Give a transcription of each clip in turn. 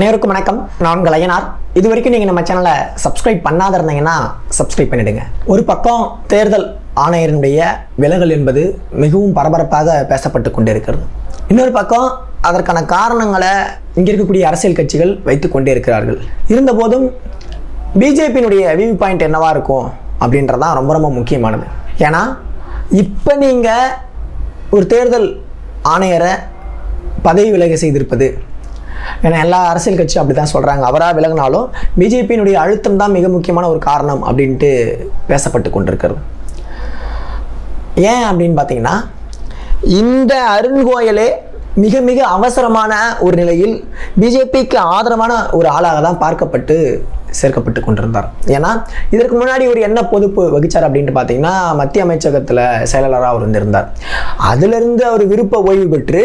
அனைவருக்கும் வணக்கம். நான் உங்கள் ஐயனார் இது வரைக்கும் நீங்கள் நம்ம சேனலை சப்ஸ்கிரைப் பண்ணாத இருந்தீங்கன்னா சப்ஸ்கிரைப் பண்ணிடுங்க. ஒரு பக்கம் தேர்தல் ஆணையரினுடைய விலகல் என்பது மிகவும் பரபரப்பாக பேசப்பட்டு கொண்டிருக்கிறது. இன்னொரு பக்கம் அதற்கான காரணங்களை இங்கே இருக்கக்கூடிய அரசியல் கட்சிகள் வைத்து கொண்டே இருக்கிறார்கள் இருந்தபோதும் பிஜேபியினுடைய விவி பாயிண்ட் என்னவாக இருக்கும் அப்படின்றதான் ரொம்ப ரொம்ப முக்கியமானது. ஏன்னா இப்போ நீங்கள் ஒரு தேர்தல் ஆணையரை பதவி விலக செய்திருப்பது ஏன்னா எல்லா அரசியல் கட்சியும் அப்படி தான் சொல்கிறாங்க அவராக விலகினாலும் பிஜேபியினுடைய அழுத்தம் தான் மிக முக்கியமான ஒரு காரணம் அப்படின்ட்டு பேசப்பட்டு கொண்டிருக்கிறது. ஏன் அப்படின்னு பார்த்தீங்கன்னா இந்த அருண் கோயலே மிக மிக அவசரமான ஒரு நிலையில் பிஜேபிக்கு ஆதரவான ஒரு ஆளாக தான் பார்க்கப்பட்டு சேர்க்கப்பட்டு கொண்டிருந்தார். ஏன்னா இதற்கு முன்னாடி ஒரு என்ன பொதுப்பு வகிச்சார் அப்படின்ட்டு பார்த்தீங்கன்னா மத்திய அமைச்சகத்தில் செயலாளராக அவர் இருந்திருந்தார். அதிலிருந்து அவர் விருப்ப ஓய்வு பெற்று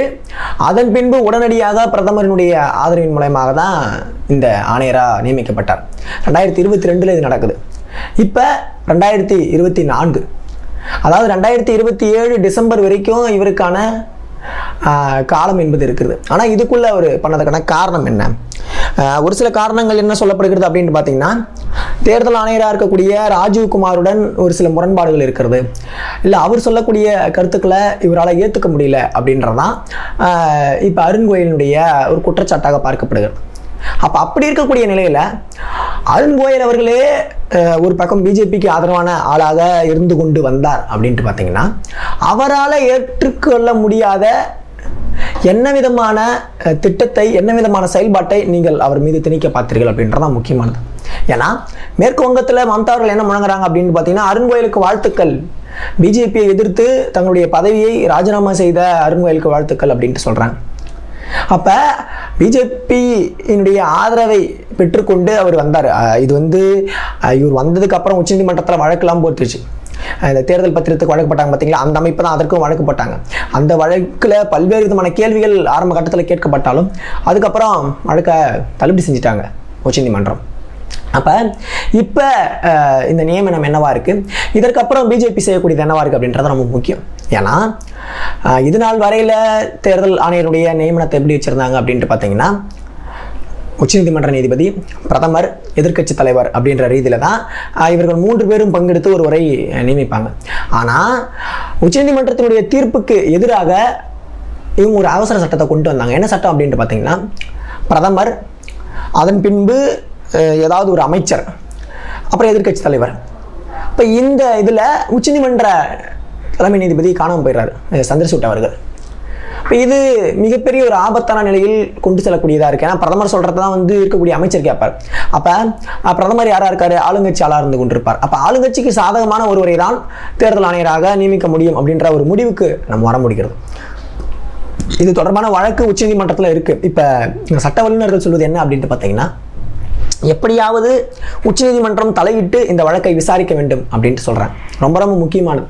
அதன் பின்பு உடனடியாக பிரதமரினுடைய ஆதரவின் மூலயமாக தான் இந்த ஆணையராக நியமிக்கப்பட்டார். ரெண்டாயிரத்தி இருபத்தி ரெண்டில் இது நடக்குது. இப்போ ரெண்டாயிரத்தி இருபத்தி நான்கு. அதாவது ரெண்டாயிரத்தி இருபத்தி ஏழு டிசம்பர் வரைக்கும் இவருக்கான காலம் என்பது இருக்குது ஆனால் இதுக்குள்ள அவர் பண்ணதுக்கான காரணம் என்ன? ஒரு சில காரணங்கள் என்ன சொல்லப்படுகிறது அப்படின்னு பார்த்தீங்கன்னா தேர்தல் ஆணையராக இருக்கக்கூடிய ராஜீவ் குமாருடன் ஒரு சில முரண்பாடுகள் இருக்கிறது. இல்லை அவர் சொல்லக்கூடிய கருத்துக்களை இவரால் ஏற்றுக்க முடியல அப்படின்றதான் இப்போ அருண் கோயிலினுடைய ஒரு குற்றச்சாட்டாக பார்க்கப்படுகிறது. அப்போ அப்படி இருக்கக்கூடிய நிலையில் அருண் கோயல் அவர்களே ஒரு பக்கம் பிஜேபிக்கு ஆதரவான ஆளாக இருந்து கொண்டு வந்தார் அப்படின்ட்டு பார்த்தீங்கன்னா அவரால் ஏற்றுக்கொள்ள முடியாத என்ன விதமான திட்டத்தை என்ன விதமான செயல்பாட்டை நீங்கள் அவர் மீது திணிக்க பார்த்தீர்கள் அப்படின்றதான் முக்கியமானது. ஏன்னா மேற்கு வங்கத்தில் மம்தா அவர்கள் என்ன முழங்குறாங்க அப்படின்னு பார்த்தீங்கன்னா அருண் கோயலுக்கு வாழ்த்துக்கள். பிஜேபியை எதிர்த்து தங்களுடைய பதவியை ராஜினாமா செய்த அருண் கோயலுக்கு வாழ்த்துக்கள் அப்படின்ட்டு சொல்கிறாங்க அப்போ பிஜேபியினுடைய ஆதரவை பெற்றுக்கொண்டு அவர் வந்தார். இது வந்து இவர் வந்ததுக்கு அப்புறம் உச்சநீதிமன்றத்தில் வழக்கெல்லாம் போட்டுருச்சு. இந்த தேர்தல் பத்திரத்துக்கு வழக்கு போட்டாங்க பார்த்தீங்களா அந்த அமைப்பு தான் அதற்கும் வழக்கு போட்டாங்க. அந்த வழக்கில் பல்வேறு விதமான கேள்விகள் ஆரம்ப கட்டத்தில் கேட்கப்பட்டாலும் அதுக்கப்புறம் வழக்கை தள்ளுபடி செஞ்சிட்டாங்க உச்சநீதிமன்றம். அப்போ இப்போ இந்த நியமனம் என்னவா இருக்குது இதற்கப்புறம் பிஜேபி செய்யக்கூடியது என்னவா இருக்குது அப்படின்றது ரொம்ப முக்கியம். ஏன்னா இது நாள் வரையில் தேர்தல் ஆணையருடைய நியமனத்தை எப்படி வச்சுருந்தாங்க அப்படின்ட்டு பார்த்தீங்கன்னா உச்சநீதிமன்ற நீதிபதி பிரதமர் எதிர்க்கட்சி தலைவர் அப்படின்ற ரீதியில் தான் இவர்கள் மூன்று பேரும் பங்கெடுத்து ஒரு உரை நியமிப்பாங்க. ஆனால் உச்சநீதிமன்றத்தினுடைய தீர்ப்புக்கு எதிராக இவங்க ஒரு அவசர சட்டத்தை கொண்டு வந்தாங்க. என்ன சட்டம் அப்படின்ட்டு பார்த்தீங்கன்னா பிரதமர் அதன் பின்பு ஏதாவது ஒரு அமைச்சர் அப்புறம் எதிர்க்கட்சி தலைவர். இப்போ இந்த இதில் உச்சநீதிமன்ற தலைமை நீதிபதி காணாமல் போயிடுறாரு சந்திரசூட் அவர்கள். இப்போ இது மிகப்பெரிய ஒரு ஆபத்தான நிலையில் கொண்டு செல்லக்கூடியதாக இருக்குது ஏன்னா பிரதமர் சொல்கிறது தான் வந்து இருக்கக்கூடிய அமைச்சர் கேட்பார். அப்போ பிரதமர் யாராக இருக்கார்? ஆளுங்கட்சி ஆளாக இருந்து கொண்டிருப்பார். அப்போ ஆளுங்கட்சிக்கு சாதகமான ஒருவரை தான் தேர்தல் ஆணையராக நியமிக்க முடியும் அப்படின்ற ஒரு முடிவுக்கு நம்ம வர முடிகிறது. இது தொடர்பான வழக்கு உச்சநீதிமன்றத்தில் இருக்குது இப்போ சட்ட வல்லுநர்கள் சொல்வது என்ன அப்படின்ட்டு பார்த்தீங்கன்னா எப்படியாவது உச்சநீதிமன்றம் தலையிட்டு இந்த வழக்கை விசாரிக்க வேண்டும் அப்படின்ட்டு சொல்கிறேன் ரொம்ப ரொம்ப முக்கியமானது.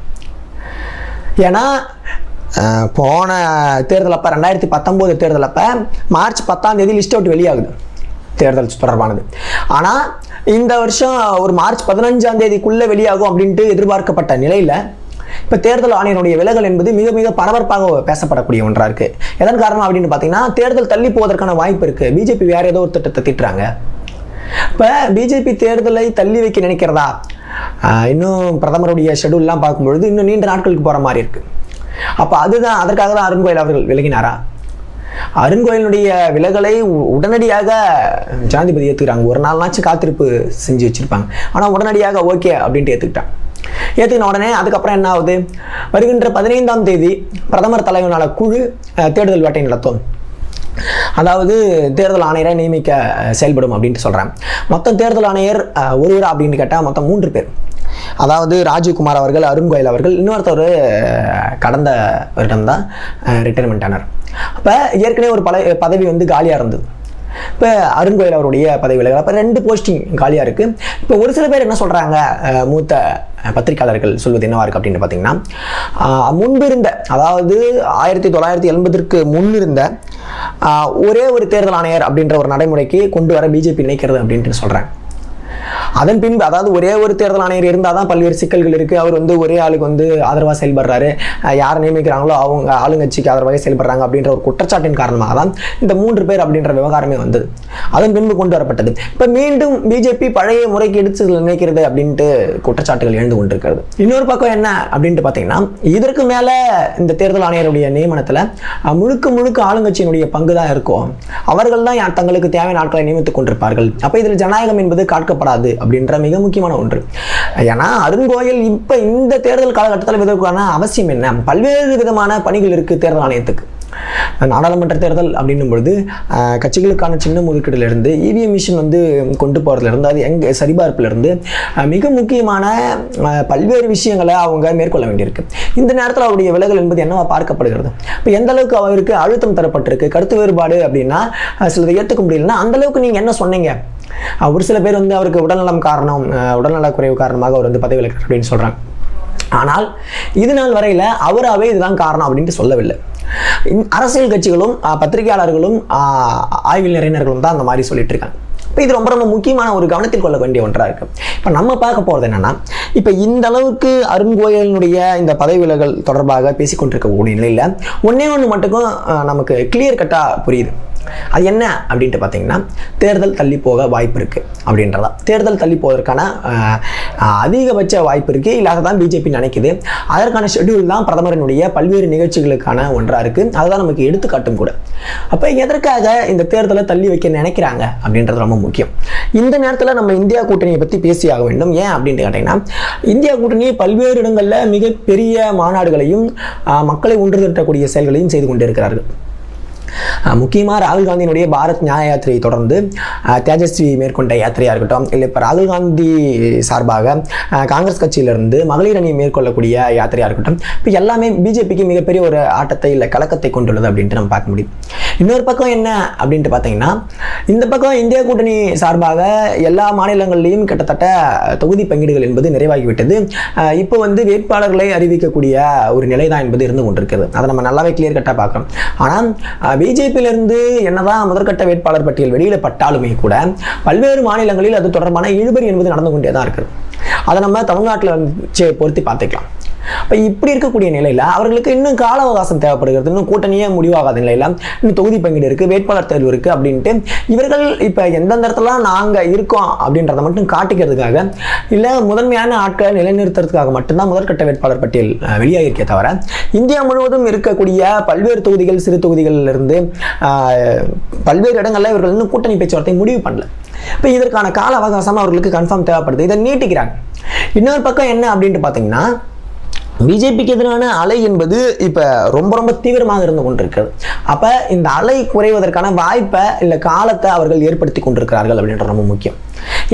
ஏன்னா போன தேர்தல் அப்போ ரெண்டாயிரத்தி பத்தொம்போது தேர்தல் அப்போ மார்ச் பத்தாம் தேதி லிஸ்ட் அவுட் வெளியாகுது. தேர்தல் தொடர்பானது. ஆனால் இந்த வருஷம் ஒரு மார்ச் பதினஞ்சாம் தேதிக்குள்ளே வெளியாகும் அப்படின்ட்டு எதிர்பார்க்கப்பட்ட நிலையில் இப்போ தேர்தல் ஆணையனுடைய விலகல் என்பது மிக மிக பரபரப்பாக பேசப்படக்கூடிய ஒன்றாக இருக்குது எதன் காரணம் அப்படின்னு பார்த்தீங்கன்னா தேர்தல் தள்ளி போவதற்கான வாய்ப்பு இருக்குது பிஜேபி வேறு ஏதோ ஒரு திட்டத்தை திட்டுறாங்க. இப்போ பிஜேபி தேர்தலை தள்ளி வைக்க நினைக்கிறதா? இன்னும் பிரதமருடைய ஷெடியூல்லாம் பார்க்கும்பொழுது இன்னும் நீண்ட நாட்களுக்கு போகிற மாதிரி இருக்கு. அப்போ அதுதான் அதற்காக தான் அருண் கோயில் அவர்கள் விலகினாரா? அருண் கோயிலுடைய விலகலை உ- உடனடியாக ஜனாதிபதி ஏற்றுக்கிறாங்க ஒரு நாள்னாச்சும் காத்திருப்பு செஞ்சு வச்சுருப்பாங்க. ஆனால் உடனடியாக ஓகே அப்படின்ட்டு ஏற்றுக்கிட்டான் ஏற்றுக்கின உடனே அதுக்கப்புறம் என்ன ஆகுது? வருகின்ற பதினைந்தாம் தேதி பிரதமர் தலைவனான குழு அஹ், தேடுதல் வேட்டை நடத்தும். அதாவது தேர்தல் ஆணையரை நியமிக்க செயல்படும் அப்படின்ட்டு சொல்கிறேன் மொத்தம் தேர்தல் ஆணையர் ஒருவர் அப்படின்னு கேட்டால் மொத்தம் மூன்று பேர். அதாவது ராஜீவ்குமார் அவர்கள் அருண் கோயல் அவர்கள் இன்னொருத்தர் கடந்த வருடம்தான் ரிட்டைர்மெண்ட் ஆனார். அப்போ ஏற்கனவே ஒரு பல பதவி வந்து காலியாக இருந்தது. இப்போ அருண்கோயில் அவருடைய பதவி விலகல் அப்போ ரெண்டு போஸ்டிங் காலியாக இருக்குது இப்போ ஒரு சில பேர் என்ன சொல்கிறாங்க மூத்த பத்திரிக்கையாளர்கள் சொல்வது என்னவா இருக்குது அப்படின்னு பார்த்தீங்கன்னா ஆஹ், முன்பிருந்த அதாவது ஆயிரத்தி தொள்ளாயிரத்தி எண்பதற்கு முன்னிருந்த ஒரே ஒரு தேர்தல் ஆணையர் அப்படின்ற ஒரு நடைமுறைக்கு கொண்டு வர பிஜேபி நினைக்கிறது அப்படின்ட்டு சொல்கிறேன் அதன் பின்பு அதாவது ஒரே ஒரு தேர்தல் ஆணையர் இருந்தால் தான் பல்வேறு சிக்கல்கள் இருக்குது அவர் வந்து ஒரே ஆளுக்கு வந்து ஆதரவாக செயல்படுறாரு. யார் நியமிக்கிறாங்களோ அவங்க ஆளுங்கட்சிக்கு ஆதரவாக செயல்படுறாங்க அப்படின்ற ஒரு குற்றச்சாட்டின் காரணமாக தான் இந்த மூன்று பேர் அப்படின்ற விவகாரமே வந்தது. அதன் பின்பு கொண்டு வரப்பட்டது. இப்போ மீண்டும் பிஜேபி பழைய முறைக்கு எடுத்து நினைக்கிறது அப்படின்ட்டு குற்றச்சாட்டுகள் எழுந்து கொண்டிருக்கிறது. இன்னொரு பக்கம் என்ன அப்படின்ட்டு பார்த்தீங்கன்னா இதற்கு மேலே இந்த தேர்தல் ஆணையருடைய நியமனத்தில் முழுக்க முழுக்க ஆளுங்கட்சியினுடைய பங்கு தான் இருக்கும். அவர்கள் தான் தங்களுக்கு தேவையான ஆட்களை நியமித்துக் கொண்டிருப்பார்கள். அப்போ இதில் ஜனநாயகம் என்பது காட்கப்படாது அப்படின்ற மிக முக்கியமான ஒன்று. ஏன்னா அருண்கோயல் இப்போ இந்த தேர்தல் காலகட்டத்தில் இதற்கான அவசியம் என்ன? பல்வேறு விதமான பணிகள் இருக்குது தேர்தல் ஆணையத்துக்கு. நாடாளுமன்ற தேர்தல் அப்படின்னும் பொழுது கட்சிகளுக்கான சின்ன ஒதுக்கீடுலேருந்து இவிஎம் மிஷின் வந்து கொண்டு போகிறதுலேருந்து அது எங்கே சரிபார்ப்புலேருந்து மிக முக்கியமான பல்வேறு விஷயங்களை அவங்க மேற்கொள்ள வேண்டியிருக்கு. இந்த நேரத்தில் அவருடைய விலகல் என்பது என்னவா பார்க்கப்படுகிறது? இப்போ எந்த அளவுக்கு அவருக்கு அழுத்தம் தரப்பட்டிருக்கு? கருத்து வேறுபாடு அப்படின்னா சிலதை ஏற்றுக்க முடியலன்னா அந்த அளவுக்கு நீங்கள் என்ன சொன்னீங்க? ஒரு சில பேர் வந்து அவருக்கு உடல்நலம் காரணம் உடல்நலக் குறைவு காரணமாக அவர் வந்து பதவி விலகிறார் அப்படின்னு சொல்கிறாங்க ஆனால் இது நாள் வரையில் அவராகவே இதுதான் காரணம் அப்படின்ட்டு சொல்லவில்லை. அரசியல் கட்சிகளும் ஆஹ், பத்திரிகையாளர்களும் ஆஹ், ஆய்வில் நிறைஞர்களும் தான் அந்த மாதிரி சொல்லிட்டு இருக்காங்க. இப்போ இது ரொம்ப ரொம்ப முக்கியமான ஒரு கவனத்தில் கொள்ள வேண்டிய ஒன்றாக இருக்கு. இப்போ நம்ம பார்க்க போகிறது என்னன்னா இப்போ இந்த அளவுக்கு அருண்கோயலினுடைய இந்த பதவி விலகல் தொடர்பாக பேசிக்கொண்டிருக்கக்கூடிய நிலையில் ஒன்றே ஒன்று மட்டுக்கும் ஆஹ், நமக்கு கிளியர் கட்டாக புரியுது. அது என்ன அப்படின்ட்டு பார்த்தீங்கன்னா தேர்தல் தள்ளி போக வாய்ப்பு இருக்குது அப்படின்றதா தேர்தல் தள்ளி போவதற்கான அதிகபட்ச வாய்ப்பு இருக்குது இல்லை அதை தான் பிஜேபி நினைக்குது. அதற்கான ஷெட்யூல் தான் பிரதமரினுடைய பல்வேறு நிகழ்ச்சிகளுக்கான ஒன்றாக இருக்குது அதுதான் நமக்கு எடுத்துக்காட்டும் கூட. அப்போ எதற்காக இந்த தேர்தலை தள்ளி வைக்க நினைக்கிறாங்க அப்படின்றது ரொம்ப முக்கியம். இந்த நேரத்தில் நம்ம இந்தியா கூட்டணியை பற்றி பேசியாக வேண்டும். ஏன் அப்படின்ட்டு கேட்டிங்கன்னா இந்தியா கூட்டணி பல்வேறு இடங்களில் மிகப்பெரிய மாநாடுகளையும் மக்களை ஒன்று திரட்டக்கூடிய செயல்களையும் செய்து கொண்டிருக்கிறார்கள். முக்கியமாக ராகுல் காந்தியினுடைய பாரத் நியாய யாத்திரையை தொடர்ந்து தேஜஸ்வி மேற்கொண்ட யாத்திரையாக இருக்கட்டும் இல்லை இப்போ ராகுல் காந்தி சார்பாக காங்கிரஸ் கட்சியிலிருந்து மகளிர் அணி மேற்கொள்ளக்கூடிய யாத்திரையாக இருக்கட்டும் இப்போ எல்லாமே பிஜேபிக்கு மிகப்பெரிய ஒரு ஆட்டத்தை இல்லை கலக்கத்தை கொண்டுள்ளது அப்படின்ட்டு நம்ம பார்க்க முடியும். இன்னொரு பக்கம் என்ன அப்படின்ட்டு பார்த்தீங்கன்னா இந்த பக்கம் இந்திய கூட்டணி சார்பாக எல்லா மாநிலங்கள்லையும் கிட்டத்தட்ட தொகுதி பங்கீடுகள் என்பது நிறைவாகிவிட்டது. இப்போ வந்து வேட்பாளர்களை அறிவிக்கக்கூடிய ஒரு நிலை தான் என்பது இருந்து கொண்டிருக்கிறது. அதை நம்ம நல்லாவே கிளியர் கட்டாக பார்க்குறோம். ஆனால் பிஜேபியிலிருந்து என்னதான் முதற்கட்ட வேட்பாளர் பட்டியல் வெளியிடப்பட்டாலுமே கூட பல்வேறு மாநிலங்களில் அது தொடர்பான இழுபறி என்பது நடந்து கொண்டே தான் இருக்குது. அதை நம்ம தமிழ்நாட்டில் பொருத்தி பார்த்துக்கலாம். இப்போ இப்படி இருக்கக்கூடிய நிலையில் அவர்களுக்கு இன்னும் கால அவகாசம் தேவைப்படுகிறது. இன்னும் கூட்டணியே முடிவாகாத நிலையில் இன்னும் தொகுதி பங்கீடு இருக்குது வேட்பாளர் தேர்வு இருக்குது அப்படின்ட்டு இவர்கள் இப்போ எந்தெந்த இடத்துல நாங்கள் இருக்கோம் அப்படின்றத மட்டும் காட்டிக்கிறதுக்காக இல்லை முதன்மையான ஆட்களை நிலைநிறுத்துறதுக்காக மட்டும்தான் முதற்கட்ட வேட்பாளர் பட்டியல் வெளியாகிருக்கே தவிர இந்தியா முழுவதும் இருக்கக்கூடிய பல்வேறு தொகுதிகள் சிறு தொகுதிகளிலிருந்து ஆஹ், பல்வேறு இடங்களில் இவர்கள் இன்னும் கூட்டணி பேச்சுவார்த்தை முடிவு பண்ணல. இப்போ இதற்கான கால அவகாசம் அவர்களுக்கு கன்ஃபார்ம் தேவைப்படுது. இதை நீட்டிக்கிறாங்க. இன்னொரு பக்கம் என்ன அப்படின்ட்டு பார்த்தீங்கன்னா பிஜேபிக்கு எதிரான அலை என்பது இப்போ ரொம்ப ரொம்ப தீவிரமாக இருந்து கொண்டிருக்கிறது. அப்போ இந்த அலை குறைவதற்கான வாய்ப்பை இல்லை காலத்தை அவர்கள் ஏற்படுத்தி கொண்டிருக்கிறார்கள் அப்படின்றது ரொம்ப முக்கியம்.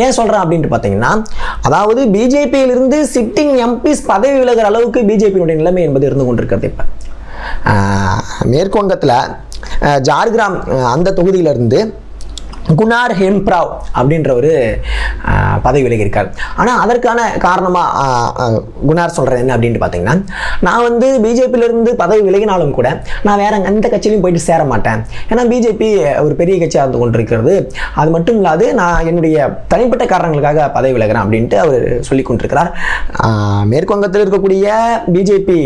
ஏன் சொல்கிறேன் அப்படின்ட்டு பார்த்தீங்கன்னா அதாவது பிஜேபியிலிருந்து சிட்டிங் எம்பிஸ் பதவி விலகிற அளவுக்கு பிஜேபியினுடைய நிலைமை என்பது இருந்து கொண்டிருக்கிறது இப்போ. மேற்குவங்கத்தில் ஜார்கிராம் அந்த தொகுதியிலிருந்து குணார் ஹெம்ப்ராவ் அப்படின்றவர் பதவி விலகியிருக்கார். ஆனால் அதற்கான காரணமாக குணார் சொல்கிறது என்ன அப்படின்ட்டு பார்த்தீங்கன்னா நான் வந்து பிஜேபியிலிருந்து பதவி விலகினாலும் கூட நான் வேறு எந்த கட்சியிலையும் போயிட்டு சேர மாட்டேன். ஏன்னா பிஜேபி ஒரு பெரிய கட்சியாக இருந்து கொண்டிருக்கிறது. அது மட்டும் இல்லாது நான் என்னுடைய தனிப்பட்ட காரணங்களுக்காக பதவி விலகிறேன் அப்படின்ட்டு அவர் சொல்லி கொண்டிருக்கிறார். ஆஹ் மேற்குவங்கத்தில் இருக்கக்கூடிய பிஜேபி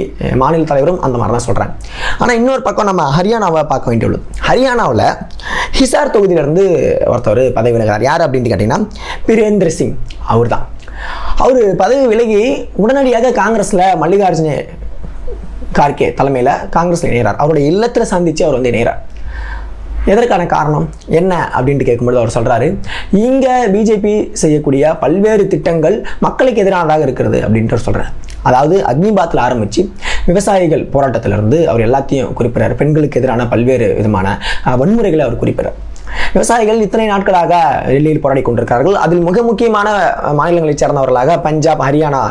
மாநில தலைவரும் அந்த மாதிரி தான் சொல்கிறேன் ஆனால் இன்னொரு பக்கம் நம்ம ஹரியானாவை பார்க்க வேண்டியுள்ளது. ஹரியானாவில் ஹிசார் தொகுதியிலிருந்து ஒருத்தவர் பதவி விலகிறார். யார் அப்படின்ட்டு கேட்டிங்கன்னா பிரேந்திர சிங். அவர் தான் அவர் பதவி விலகி உடனடியாக காங்கிரஸில் மல்லிகார்ஜுன கார்கே தலைமையில் காங்கிரஸில் இணைகிறார் அவருடைய இல்லத்தில் சந்தித்து அவர் வந்து இணைகிறார் எதற்கான காரணம்? என்ன அப்படின்ட்டு கேட்கும்போது அவர் சொல்கிறாரு இங்கே பிஜேபி செய்யக்கூடிய பல்வேறு திட்டங்கள் மக்களுக்கு எதிரானதாக இருக்கிறது அப்படின்ட்டு அவர் சொல்கிறார் அதாவது அக்னிபாத்தில் ஆரம்பித்து விவசாயிகள் போராட்டத்திலிருந்து அவர் எல்லாத்தையும் குறிப்பிட்றார். பெண்களுக்கு எதிரான பல்வேறு விதமான வன்முறைகளை அவர் குறிப்பிட்றார். விவசாயிகள் இத்தனை நாட்களாக டெல்லியில் போராடி கொண்டிருக்கிறார்கள். அதில் மிக முக்கியமான மாநிலங்களைச் சேர்ந்தவர்களாக பஞ்சாப் ஹரியானா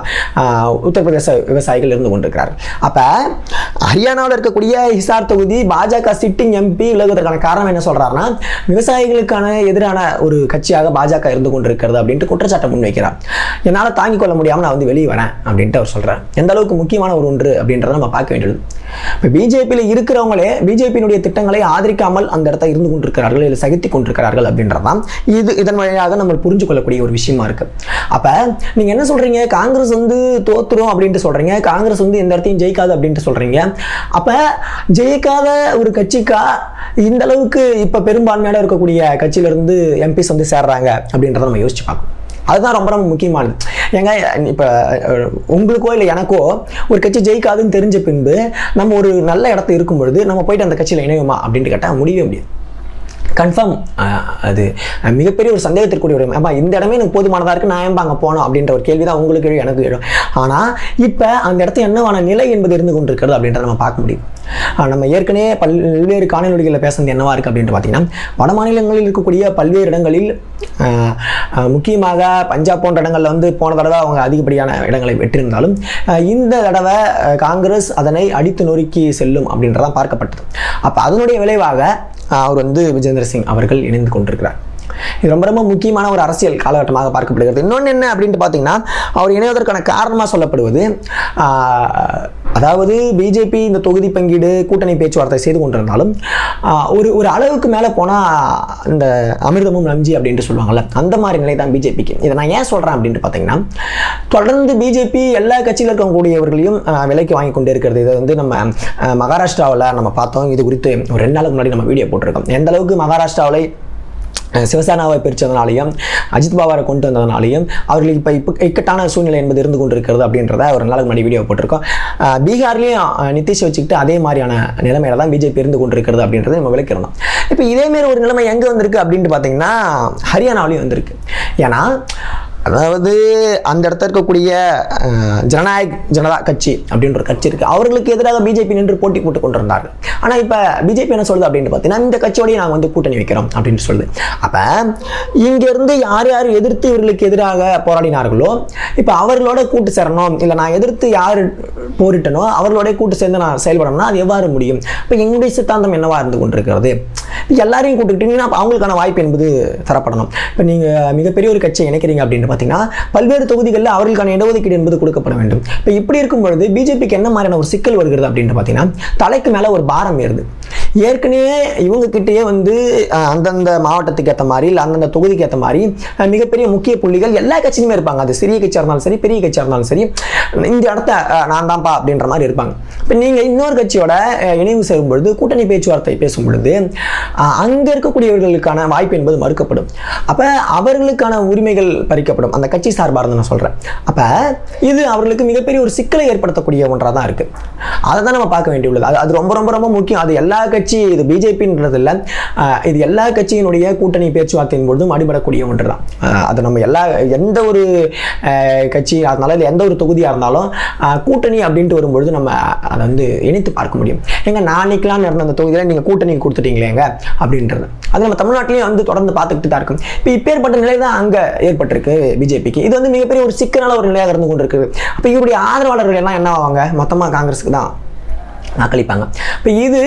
உத்தரப்பிரதேச விவசாயிகள் இருந்து கொண்டிருக்கிறார்கள். அப்போ ஹரியானாவில் இருக்கக்கூடிய ஹிசார் தொகுதி பாஜக சிட்டிங் எம்பி விலகுவதற்கான காரணம் என்ன சொல்கிறாருன்னா விவசாயிகளுக்கான எதிரான ஒரு கட்சியாக பாஜக இருந்து கொண்டிருக்கிறது அப்படின்ட்டு குற்றச்சாட்டை முன்வைக்கிறார். என்னால் தாங்கிக் கொள்ள முடியாமல் நான் வந்து வெளியே வரேன் அப்படின்ட்டு அவர் சொல்கிறார் எந்த அளவுக்கு முக்கியமான ஒரு ஒன்று அப்படின்றத நம்ம பார்க்க வேண்டியது. இப்போ பிஜேபியில் இருக்கிறவங்களே பிஜேபியினுடைய திட்டங்களை ஆதரிக்காமல் அந்த இடத்த இருந்து கொண்டிருக்கிறார்கள். இல்லை நிகழ்த்தி கொண்டிருக்கிறார்கள் அப்படின்றதான் இது இதன் வழியாக நம்ம புரிஞ்சு கொள்ளக்கூடிய ஒரு விஷயமா இருக்கு. அப்ப நீங்க என்ன சொல்றீங்க? காங்கிரஸ் வந்து தோத்துரும் அப்படின்ட்டு சொல்றீங்க. காங்கிரஸ் வந்து எந்த இடத்தையும் ஜெயிக்காது அப்படின்ட்டு சொல்றீங்க. அப்ப ஜெயிக்காத ஒரு கட்சிக்கா இந்த அளவுக்கு இப்ப பெரும்பான்மையாக இருக்கக்கூடிய கட்சியில இருந்து எம்பிஸ் வந்து சேர்றாங்க அப்படின்றத நம்ம யோசிச்சு பார்க்கணும். அதுதான் ரொம்ப ரொம்ப முக்கியமானது. ஏங்க இப்போ உங்களுக்கோ இல்லை எனக்கோ ஒரு கட்சி ஜெயிக்காதுன்னு தெரிஞ்ச பின்பு நம்ம ஒரு நல்ல இடத்துல இருக்கும் பொழுது நம்ம போயிட்டு அந்த கட்சியில் இணையுமா அப்படின்ட்டு கேட்டால் முடியவே முடியாது. கன்ஃபார்ம் அது மிகப்பெரிய ஒரு சந்தேகத்திற்குரிய ஒரு ஆமா இந்த இடமே எனக்கு போதுமானதாக இருக்குது நான் ஏன்பா அங்கே போனோம் அப்படின்ற ஒரு கேள்வி தான் உங்களுக்கு எனக்கு எழும் ஆனால் இப்போ அந்த இடத்த என்னவான நிலை என்பது இருந்து கொண்டிருக்கிறது அப்படின்றத நம்ம பார்க்க முடியும். நம்ம ஏற்கனவே பல்வேறு காணொலிகளில் பேசுனது என்னவா இருக்குது அப்படின்ட்டு பார்த்தீங்கன்னா வட மாநிலங்களில் இருக்கக்கூடிய பல்வேறு இடங்களில் முக்கியமாக பஞ்சாப் போன்ற இடங்களில் வந்து போன தடவை அவங்க அதிகப்படியான இடங்களை வெற்றிருந்தாலும் இந்த தடவை காங்கிரஸ் அதனை அடித்து நொறுக்கி செல்லும் அப்படின்றதான் பார்க்கப்பட்டது. அப்போ அதனுடைய விளைவாக அவர் வந்து விஜேந்திர சிங் அவர்கள் இணைந்து கொண்டிருக்கிறார். இது ரொம்ப ரொம்ப முக்கியமான ஒரு அரசியல் காலகட்டமாக பார்க்கப்படுகிறது. இன்னொன்று என்ன அப்படின்ட்டு பார்த்தீங்கன்னா அவர் இணைவதற்கான காரணமாக சொல்லப்படுவது அதாவது பிஜேபி இந்த தொகுதி பங்கீடு கூட்டணி பேச்சுவார்த்தை செய்து கொண்டிருந்தாலும் ஒரு ஒரு அளவுக்கு மேலே போனால் இந்த அமிர்தமும் நம்ஜி அப்படின்ட்டு சொல்லுவாங்கல்ல அந்த மாதிரி நிலை தான் பிஜேபிக்கு. இதை நான் ஏன் சொல்கிறேன் அப்படின்ட்டு பார்த்தீங்கன்னா தொடர்ந்து பிஜேபி எல்லா கட்சியில் இருக்கக்கூடியவர்களையும் ஆஹ், விலைக்கு வாங்கி கொண்டே இருக்கிறது. இதை வந்து நம்ம மகாராஷ்டிராவில் நம்ம பார்த்தோம். இது குறித்து ஒரு ரெண்டு நாளுக்கு முன்னாடி நம்ம வீடியோ போட்டிருக்கோம். எந்த அளவுக்கு மகாராஷ்டிராவில் சிவசேனாவை பிரித்ததுனாலையும் அஜித் பவாரை கொண்டு வந்ததுனாலையும் அவர்களுக்கு இப்போ இப்போ இக்கட்டான சூழ்நிலை என்பது இருந்து கொண்டிருக்கிறது அப்படின்றத ஒரு நாளுக்கு முன்னாடி வீடியோ போட்டிருக்கோம். பீகார்லேயும் நிதிஷ் வச்சுக்கிட்டு அதே மாதிரியான நிலைமையில தான் பிஜேபி இருந்து கொண்டிருக்கிறது அப்படின்றத நம்ம விளக்கிறோம் இப்போ இதேமாரி ஒரு நிலைமை எங்கே வந்திருக்கு அப்படின்ட்டு பார்த்தீங்கன்னா ஹரியானாவிலையும் வந்திருக்கு. ஏன்னா அதாவது அந்த இடத்துல இருக்கக்கூடிய ஜனநாயக் ஜனதா கட்சி அப்படின்ற ஒரு கட்சி இருக்குது அவர்களுக்கு எதிராக பிஜேபி நின்று போட்டி போட்டு கொண்டிருந்தார்கள். ஆனால் இப்போ பிஜேபி என்ன சொல்லுது அப்படின்னு பார்த்தீங்கன்னா இந்த கட்சியோடய நாங்கள் வந்து கூட்டணி வைக்கிறோம் அப்படின்னு சொல்லுது. அப்போ இங்கேருந்து யார் யார் எதிர்த்து இவர்களுக்கு எதிராக போராடினார்களோ இப்போ அவர்களோட கூட்டு சேரணும் இல்லை நான் எதிர்த்து யார் போரிட்டனோ அவர்களோட கூட்டு சேர்ந்து நான் செயல்படணும்னா அது எவ்வாறு முடியும்? இப்போ எங்களுடைய சித்தாந்தம் என்னவா இருந்து கொண்டிருக்கிறது? எல்லாரையும் கூட்டுக்கிட்டீங்கன்னா அவங்களுக்கான வாய்ப்பு என்பது தரப்படணும். இப்போ நீங்கள் மிகப்பெரிய ஒரு கட்சியை இணைக்கிறீங்க அப்படின்னு பார்த்தீங்கன்னா பல்வேறு தொகுதிகளில் அவர்களுக்கான இடஒதுக்கீடு என்பது கொடுக்கப்பட வேண்டும். இப்போ இப்படி இருக்கும் பொழுது பிஜேபிக்கு என்ன மாதிரியான ஒரு சிக்கல் வருகிறது அப்படின்னு பார்த்தீங்கன்னா தலைக்கு மேலே ஒரு பாரம் ஏறுது. ஏற்கனவே இவங்கக்கிட்டேயே வந்து அந்தந்த மாவட்டத்துக்கு ஏற்ற மாதிரி இல்லை அந்தந்த தொகுதிக்கு ஏற்ற மாதிரி மிகப்பெரிய முக்கிய புள்ளிகள் எல்லா கட்சியுமே இருப்பாங்க. அது சிறிய கட்சியாக இருந்தாலும் சரி பெரிய கட்சியாக இருந்தாலும் சரி இந்த இடத்த நான் தான்ப்பா அப்படின்ற மாதிரி இருப்பாங்க. இப்போ நீங்கள் இன்னொரு கட்சியோட இணைவு செய்யும் பொழுது கூட்டணி பேச்சுவார்த்தை பேசும் பொழுது அங்கே இருக்கக்கூடியவர்களுக்கான வாய்ப்பு என்பது மறுக்கப்படும். அப்போ அவர்களுக்கான உரிமைகள் பறிக்கப்படும். அந்த கட்சி சார்பாக இருந்து நான் சொல்கிறேன் அப்போ இது அவர்களுக்கு மிகப்பெரிய ஒரு சிக்கலை ஏற்படுத்தக்கூடிய ஒன்றாக தான் இருக்குது அதை தான் நம்ம பார்க்க வேண்டியுள்ளது. அது அது ரொம்ப ரொம்ப ரொம்ப முக்கியம். அது எல்லா எல்லா கட்சி இது பிஜேபின்றது இல்லை. இது எல்லா கட்சியினுடைய கூட்டணி பேச்சுவார்த்தையின் பொழுதும் அடிபடக்கூடிய ஒன்று தான் அது நம்ம எல்லா எந்த ஒரு கட்சி அதனால இருந்தாலும் இல்லை எந்த ஒரு தொகுதியாக இருந்தாலும் கூட்டணி அப்படின்ட்டு வரும்பொழுது நம்ம அதை வந்து இணைத்து பார்க்க முடியும். ஏங்க நாளைக்கெல்லாம் நடந்த அந்த தொகுதியில் நீங்கள் கூட்டணி கொடுத்துட்டீங்களேங்க அப்படின்றது. அது நம்ம தமிழ்நாட்டிலையும் வந்து தொடர்ந்து பார்த்துக்கிட்டு தான் இருக்கும். இப்போ இப்பேற்பட்ட நிலை தான் அங்கே ஏற்பட்டிருக்கு பிஜேபிக்கு. இது வந்து மிகப்பெரிய ஒரு சிக்கலான ஒரு நிலையாக இருந்து கொண்டிருக்கு அப்போ இவருடைய ஆதரவாளர்கள் எல்லாம் என்ன ஆவாங்க? மொத்தமாக காங்கிரஸுக்கு தான். வாக்களிப்பாங்க. இப்போ இது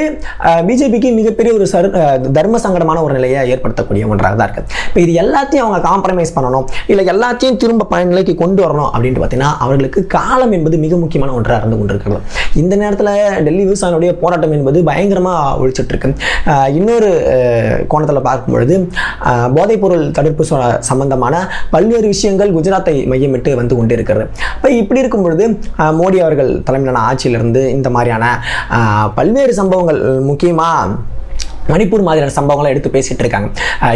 பிஜேபிக்கு மிகப்பெரிய ஒரு சரு தர்ம சங்கடமான ஒரு நிலையை ஏற்படுத்தக்கூடிய ஒன்றாக தான் இருக்குது இப்போ இது எல்லாத்தையும் அவங்க காம்ப்ரமைஸ் பண்ணணும் இல்லை எல்லாத்தையும் திரும்ப பயனிலைக்கு கொண்டு வரணும் அப்படின்ட்டு பார்த்தீங்கன்னா அவர்களுக்கு காலம் என்பது மிக முக்கியமான ஒன்றாக இருந்து கொண்டிருக்கிறது. இந்த நேரத்தில் டெல்லி விவசாயினுடைய போராட்டம் என்பது பயங்கரமாக ஒழிச்சிட்ருக்கு இன்னொரு கோணத்தில் பார்க்கும்பொழுது போதைப்பொருள் தடுப்பு சம்பந்தமான பல்வேறு விஷயங்கள் குஜராத்தை மையமிட்டு வந்து கொண்டு இருக்கிறது இப்போ இப்படி இருக்கும் பொழுது மோடி அவர்கள் தலைமையிலான ஆட்சியிலிருந்து இந்த மாதிரியான பல்வேறு சம்பவங்கள் முக்கியமாக மணிப்பூர் மாதிரியான சம்பவங்களை எடுத்து பேசிகிட்டு இருக்காங்க.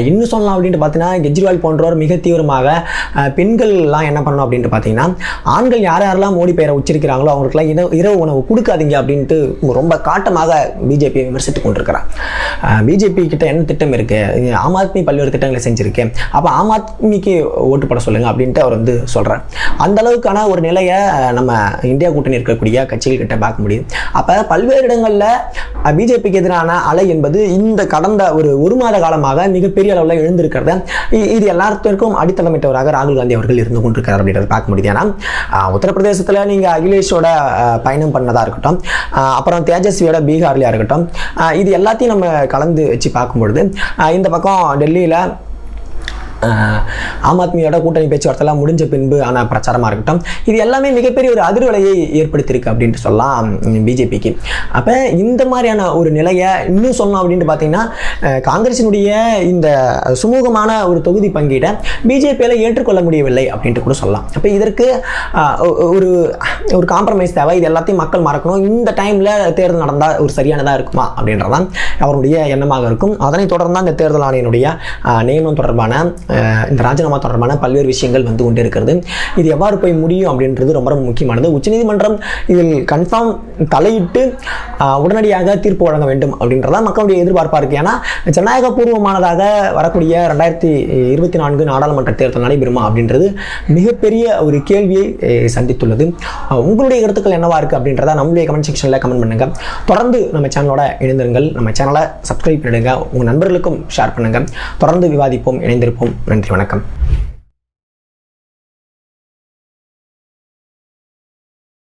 இன்னும் சொல்லலாம் அப்படின்ட்டு பார்த்தீங்கன்னா கெஜ்ரிவால் போன்றவர் மிக தீவிரமாக பெண்கள்லாம் என்ன பண்ணணும் அப்படின்ட்டு பார்த்தீங்கன்னா ஆண்கள் யார் யாரெல்லாம் மோடி பெயரை உச்சரிக்கிறாங்களோ அவங்களுக்குலாம் இரவு இரவு உணவு கொடுக்காதீங்க அப்படின்ட்டு ரொம்ப காட்டமாக பிஜேபி விமர்சித்து கொண்டிருக்கிறார். பிஜேபி கிட்ட என்ன திட்டம் இருக்குது ஆம் ஆத்மி பல்வேறு திட்டங்களை செஞ்சிருக்கு. அப்போ ஆம் ஆத்மிக்கு ஓட்டு போட சொல்லுங்கள் அப்படின்ட்டு அவர் வந்து சொல்கிறார் அந்த அளவுக்கான ஒரு நிலையை நம்ம இந்தியா கூட்டணி இருக்கக்கூடிய கட்சிகள் கிட்ட பார்க்க முடியுது அப்போ பல்வேறு இடங்களில் பிஜேபிக்கு எதிரான அலை என்பது இந்த கடந்த ஒரு ஒரு மாத காலமாக மிகப்பெரிய அளவில் எழுந்திருக்கிறத. இது எல்லாத்திற்கும் அடித்தளமிட்டவராக ராகுல் காந்தி அவர்கள் இருந்து கொண்டிருக்கிறார் அப்படின்றத பார்க்க முடியுது. ஏன்னா உத்தரப்பிரதேசத்தில் நீங்கள் அகிலேஷோட பயணம் பண்ணதாக இருக்கட்டும் அப்புறம் தேஜஸ்வியோட பீகார்லையாக இருக்கட்டும் இது எல்லாத்தையும் நம்ம கலந்து வச்சு பார்க்கும்பொழுது இந்த பக்கம் டெல்லியில் ஆம் ஆத்மியோட கூட்டணி பேச்சுவார்த்தைலாம் முடிஞ்ச பின்பு ஆன பிரச்சாரமாக இருக்கட்டும். இது எல்லாமே மிகப்பெரிய ஒரு அதிர்வலையை ஏற்படுத்தியிருக்கு அப்படின்ட்டு சொல்லலாம் பிஜேபிக்கு. அப்போ இந்த மாதிரியான ஒரு நிலையை இன்னும் சொல்லணும் அப்படின்ட்டு பார்த்தீங்கன்னா காங்கிரஸினுடைய இந்த சுமூகமான ஒரு தொகுதி பங்கீடை பிஜேபியில் ஏற்றுக்கொள்ள முடியவில்லை அப்படின்ட்டு கூட சொல்லலாம். அப்போ இதற்கு ஒரு ஒரு காம்ப்ரமைஸ் தேவை. இது எல்லாத்தையும் மக்கள் மறக்கணும். இந்த டைமில் தேர்தல் நடந்தால் ஒரு சரியானதாக இருக்குமா அப்படின்றதான் அவருடைய எண்ணமாக இருக்கும். அதனைத் தொடர்ந்து தான் இந்த தேர்தல் ஆணையனுடைய நியமனம் தொடர்பான இந்த ராஜினாமா தொடர்பான பல்வேறு விஷயங்கள் வந்து கொண்டு இருக்கிறது இது எவ்வாறு போய் முடியும் அப்படின்றது ரொம்ப ரொம்ப முக்கியமானது. உச்சநீதிமன்றம் இதில் கன்ஃபார்ம் தலையிட்டு உடனடியாக தீர்ப்பு வழங்க வேண்டும் அப்படின்றதான் மக்களுடைய எதிர்பார்ப்பாக இருக்குது ஏன்னா ஜனநாயக பூர்வமானதாக வரக்கூடிய ரெண்டாயிரத்தி இருபத்தி நான்கு நாடாளுமன்ற தேர்தல் நடைபெறுமா அப்படின்றது மிகப்பெரிய ஒரு கேள்வியை சந்தித்துள்ளது. உங்களுடைய கருத்துக்கள் என்னவா இருக்குது அப்படின்றத நம்மளுடைய கமெண்ட் செக்ஷனில் கமெண்ட் பண்ணுங்கள் தொடர்ந்து நம்ம சேனலோட இணைந்திருங்கள். நம்ம சேனலை சப்ஸ்கிரைப் பண்ணிடுங்க. உங்கள் நண்பர்களுக்கும் ஷேர் பண்ணுங்கள் தொடர்ந்து விவாதிப்போம் இணைந்திருப்போம். நன்றி வணக்கம்.